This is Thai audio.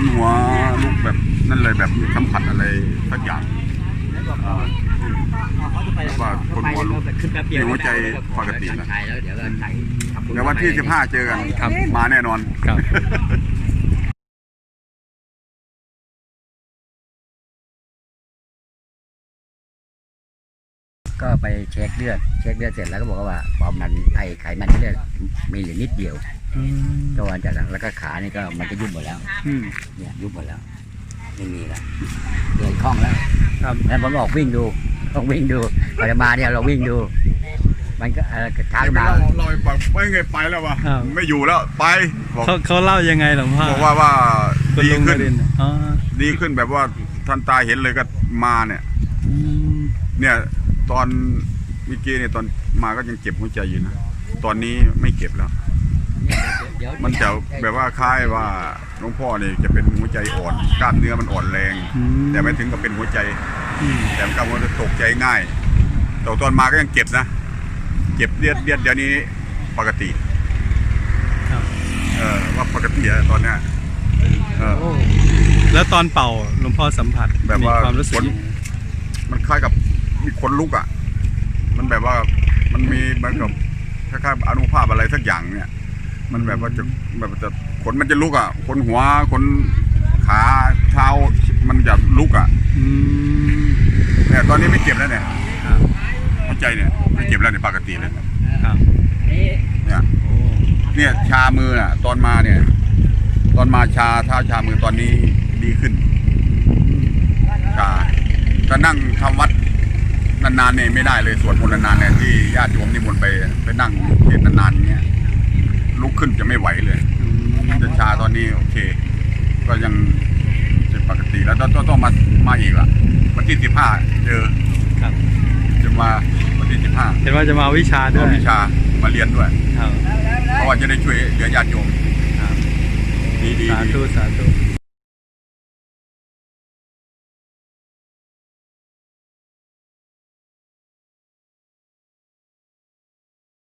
คนหัวลุกแบบนั่นเลยแบบสัมผัสอะไรสักอย่างเอ่อว่าคนหัวลุกขึ้นแป๊บเดียวหัวใจปกตินะใช่แล้วเดี๋ยวก็ใส่ทำบุญเดี๋ยววันที่ 15 เจอกันครับมาแน่นอน ก็ไปเช็คเลือด เช็คเลือดเสร็จแล้วก็บอกว่าความมันไอไขมันในเลือดมีเหลือนิดเดียวอืมก็วันจากนั้นแล้วก็ขานี่ก็มันก็ยุบหมดแล้ว อืม เนี่ยยุบหมดแล้ว ไม่มีแล้วเลยคล่องแล้วครับแล้วผมออกวิ่งดูลองวิ่งดูพอจะมาเนี่ยเราวิ่งดู มันก็เออช้าขึ้นมา เราเราไปไม่ไงไปแล้ววะอ้าว ไม่อยู่แล้วไปบอกเขาเขาเล่ายังไงหลวงพ่อบอกว่าว่าคุณดีลุงขึ้นนรินทร์อ๋อดีขึ้นแบบว่าท่านตาเห็นเลยก็มาเนี่ย อืมเนี่ย ตอนเมื่อกี้เนี่ยตอนมาก็ยังเจ็บหัวใจอยู่นะ ตอนนี้ไม่เก็บแล้วเดี๋ยวมันจะแบบว่าคล้ายว่าหลวงพ่อเนี่ยจะเป็นหัวใจอ่อนกล้ามเนื้อมันอ่อนแรงอืมแต่ไม่ถึงกับเป็นหัวใจอืมแต่มันก็มันตกใจง่ายแต่ตอนมาก็ยังเจ็บนะ เจ็บเลียดเลียดเดี๋ยวนี้ปกติครับเออว่าปกติอะตอนเนี้ยเออโอ้แล้วตอนเป่าหลวงพ่อสัมผัสแบบว่ามีความรู้สึกขนยังไงมันคล้ายกับ มีขนลุกอะ มันแบบว่ามันมีเหมันกับคล้ายๆอนุภาพอะไรสักอย่างเนี่ย มันแบบว่าจะแบบจะขนมันจะลุกอะขนหัวขนขาเท้ามันจะลุกอะอืมเนี่ยตอนนี้ไม่เจ็บแล้วเนี่ยครับหัวใจเนี่ยไม่เจ็บแล้วเนี่ยปกติเลยครับเนี่ยโอ้เนี่ยชามืออะ ตอนมาเนี่ย ตอนมาชาเท้าชามือตอนนี้ดีขึ้นชาถ้านั่งทำวัด นานๆเนี่ยไม่ได้เลยสวดมนต์นานๆเนี่ยที่ญาติโยมนิมนต์ไปไปนั่งเทศน์นานๆอย่างเงี้ยลุกขึ้นจะไม่ไหวเลยอืมจะชาตอนนี้โอเค ก็ยังเป็นปกติแล้วต้องต้องต้องมามาอีกล่ะวันที่สิบห้าเจอครับจะมาวันที่สิบห้าเห็นว่าจะมาวิชาด้เอาวยวิชามาเรียนด้วยครับเพราะว่าจะได้ช่วยเหลือญาติโยมครับดีดีสาดีธุสาธุ